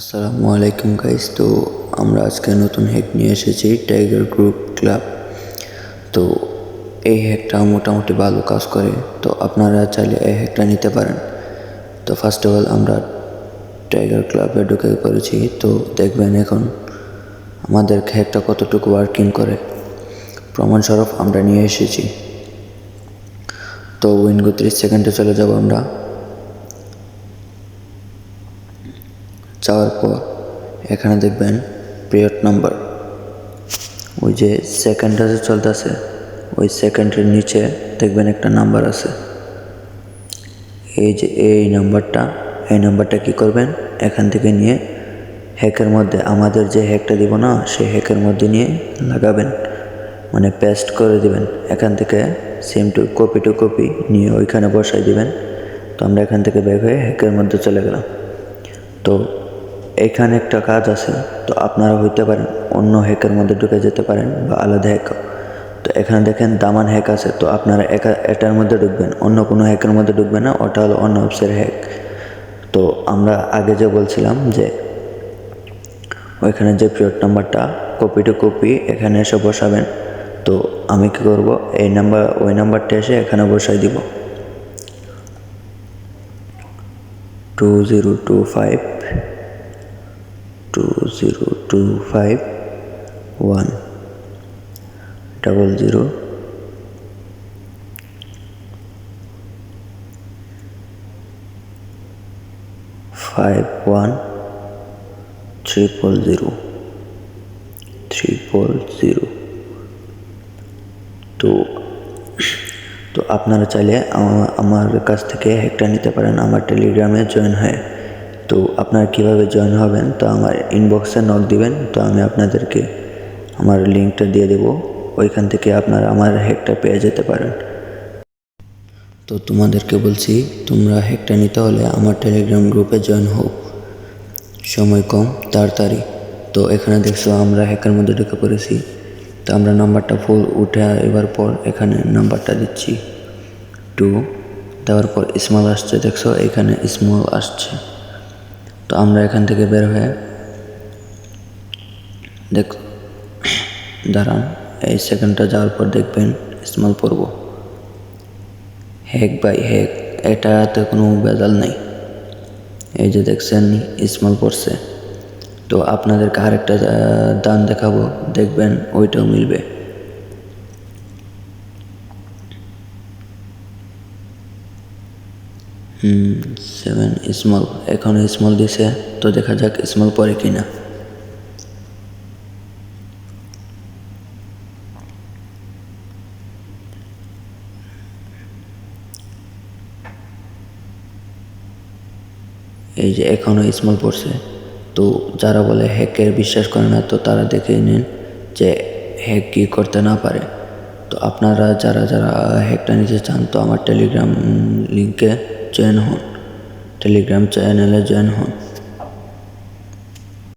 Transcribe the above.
আসসালামু আলাইকুম গাইস তো আমরা আজকে নতুন হ্যাক নিয়ে এসেছি টাইগার গ্রুপ ক্লাব তো এই হ্যাকটা মোটামুটি ভালো কাজ করে, তো আপনারা চাইলে এই হ্যাকটা নিতে পারেন। তো ফার্স্ট অফ অল আমরা টাইগার ক্লাবে ঢুকে পড়েছি, তো দেখবেন এখন আমাদের হ্যাকটা কতটুকু ওয়ার্কিং করে। প্রমাণস্বরূপ আমরা নিয়ে এসেছি। তো উইনগো ত্রিশ সেকেন্ডে চলে যাব আমরা। যাওয়ার পর এখানে দেখবেন পিরিয়ড নাম্বার। ওই যে সেকেন্ডটা যে চলতেছে, ওই সেকেন্ডের নিচে দেখবেন একটা নাম্বার আছে। এই যে এই নাম্বারটা এই নাম্বারটা কি করবেন? এখান থেকে নিয়ে হ্যাকের মধ্যে, আমাদের যে হ্যাকটা দিব না, সেই হ্যাকের মধ্যে নিয়ে লাগাবেন। মানে পেস্ট করে দিবেন। এখান থেকে same to copy to copy নিয়ে ওইখানে বসাই দিবেন। তো আমরা এখান থেকে বের হয়ে হ্যাকের মধ্যে চলে গেলাম। তো এখানে একটা কাজ আছে, তো আপনারা হইতে পারেন, অন্য হ্যাকের মধ্যে ঢুকে যেতে পারেন বা আলাদা হ্যাক। তো এখানে দেখেন দামান হ্যাক আছে, তো আপনারা একা, এটার মধ্যে ঢুকবেন, অন্য কোনো হ্যাকের মধ্যে ঢুকবেন না, ওটা হলো অন্য অফিসের হ্যাক। তো আমরা আগে যে বলছিলাম যে, ওইখানে যে পিরিয়ড নাম্বারটা, কপি টু কপি, এখানে এসে বসাবেন। তো আমি কি করব, এই নাম্বার, ওই নাম্বারটা এসে এখানে বসাই দিব। Two zero two five two zero two five one double zero five one triple zero triple zero তো তো আপনারা চাইলে আমা- আমার কাছ থেকে হ্যাকটা নিতে পারেন, আমার টেলিগ্রামে জয়েন হয়ে। তো আপনারা কীভাবে জয়েন হবেন, তো আমার ইনবক্সে নক দিবেন, তো আমি আপনাদেরকে আমার লিঙ্কটা দিয়ে দেব। ওইখান থেকে আপনারা আমার হ্যাকটা পেয়ে যেতে পারেন। তো তোমাদেরকে বলছি, তোমরা হ্যাকটা নিতে হলে আমার টেলিগ্রাম গ্রুপে জয়েন হোক সময় কম, তাড়াতাড়ি। তো এখানে দেখছ, আমরা হ্যাকের মধ্যে ঢুকে পড়েছি। তো আমরা নাম্বারটা ফুল উঠে এবার পর এখানে নাম্বারটা দিচ্ছি। টু দেওয়ার পর স্মল আসছে, দেখছ? এখানে স্মল আসছে। তো আমরা এখান থেকে বের হয়ে দেখ, দাঁড়ান, এই সেকেন্ডটা যাওয়ার পর দেখবেন স্মল পড়ব। হ্যাক বাই হ্যাক এটাতে কোনো বেজাল নেই। এই যে দেখছেন স্মল পড়ছে। তো আপনাদেরকে আরেকটা দান দেখাবো, দেখবেন ওইটাও মিলবে। সেভেন স্মল এখন স্মল দিছে, তো দেখা যাক স্মল পরে কিনা। এই যে এখনও স্মল পড়ছে, তো যারা বলে হ্যাকের বিশ্বাস করে না, তো তারা দেখে নিন যে হ্যাক কি করতে না পারে। তো আপনারা যারা যারা হ্যাকটা নিতে চান, তো আমার টেলিগ্রাম লিঙ্কে জয়েন হন। টেলিগ্রাম চ্যানেলে জয়েন হন।